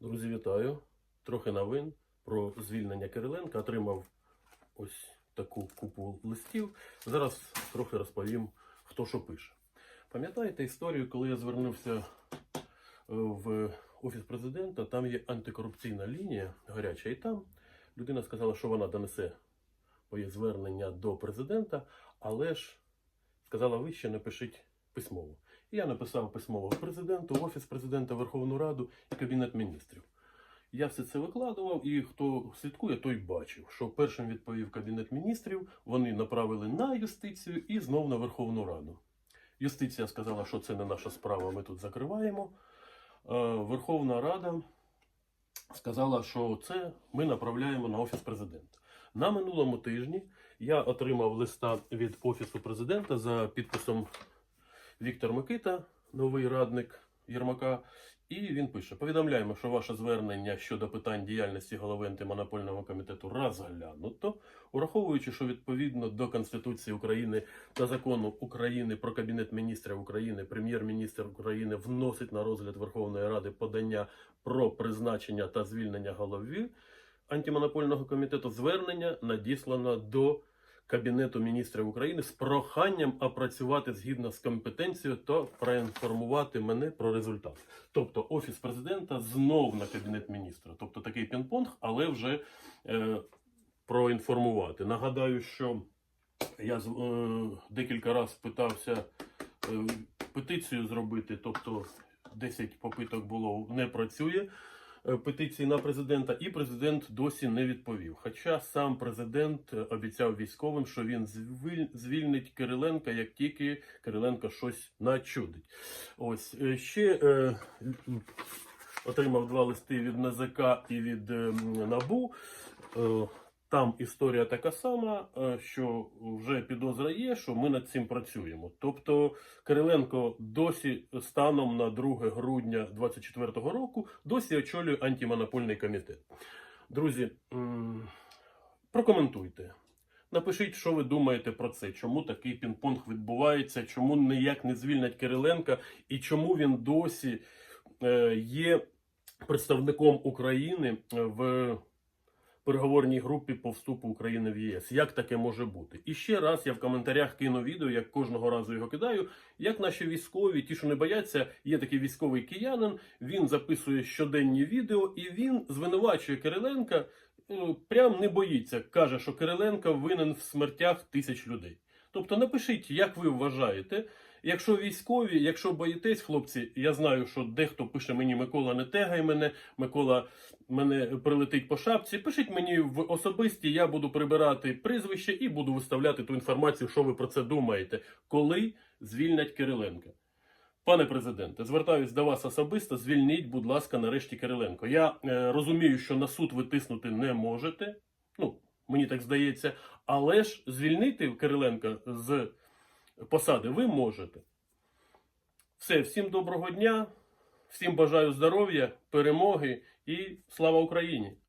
Друзі, вітаю. Трохи новин про звільнення Кириленка. Отримав ось таку купу листів. Зараз трохи розповім, хто що пише. Пам'ятаєте історію, коли я звернувся е, в офіс президента, там є антикорупційна лінія гаряча, і там людина сказала, що вона донесе моє звернення до президента, але ж сказала, ви ще напишіть письмово. Я написав письмово президенту, в офіс президента, Верховну Раду і Кабінет міністрів. Я все це викладував, і хто слідкує, той бачив, що першим відповів Кабінет міністрів, вони направили на юстицію і знов на Верховну Раду. Юстиція сказала, що це не наша справа, ми тут закриваємо. Е, Верховна Рада сказала, що це ми направляємо на Офіс президента. На минулому тижні я отримав листа від Офісу президента за підписом Віктор Микита, новий радник Єрмака. І він пише: повідомляємо, що ваше звернення щодо питань діяльності голови антимонопольного комітету розглянуто, ураховуючи, що відповідно до Конституції України та закону України про Кабінет міністрів України, прем'єр-міністр України вносить на розгляд Верховної Ради подання про призначення та звільнення голови антимонопольного комітету. Звернення надіслано до Кабінету міністрів України з проханням опрацювати згідно з компетенцією та проінформувати мене про результат. Тобто Офіс президента знов на кабінет міністра. Тобто такий пінг-понг, але вже е, проінформувати. Нагадаю, що я е, декілька разів питався е, петицію зробити, тобто 10 попиток було, не працює петиції на президента, і президент досі не відповів. Хоча сам президент е, обіцяв військовим, що він звільнить Кириленка, як тільки Кириленко щось начудить. Ось е, ще е, отримав два листи від НЗК і від е, НАБУ. Е, Там історія така сама, е, що вже підозра є, що ми над цим працюємо. Тобто Кириленко досі станом на 2 грудня 2024 року досі очолює антимонопольний комітет. Друзі, прокоментуйте. Напишіть, що ви думаєте про це, чому такий пінг-понг відбувається, чому ніяк не звільнять Кириленка і чому він досі е, є представником України в переговорній групі по вступу України в ЄС. Як таке може бути? І ще раз я в коментарях кину відео, як кожного разу його кидаю. Як наші військові, ті, що не бояться, є такий військовий киянин. Він записує щоденні відео і він звинувачує Кириленка. е, Прям не боїться, каже, що Кириленко винен в смертях тисяч людей. Тобто напишіть, як ви вважаєте. Якщо військові, якщо боїтесь, хлопці, я знаю, що дехто пише мені Микола, не тегай мене, Микола мене прилетить по шапці. Пишіть мені в особисті, я буду прибирати прізвище і буду виставляти ту інформацію, що ви про це думаєте, коли звільнять Кириленка. Пане президенте, звертаюсь до вас особисто. Звільніть, будь ласка, нарешті Кириленко. Я е, розумію, що на суд ви тиснути не можете. Мені так здається, але ж звільнити Кириленка з посади ви можете. Все, всім доброго дня, всім бажаю здоров'я, перемоги і слава Україні!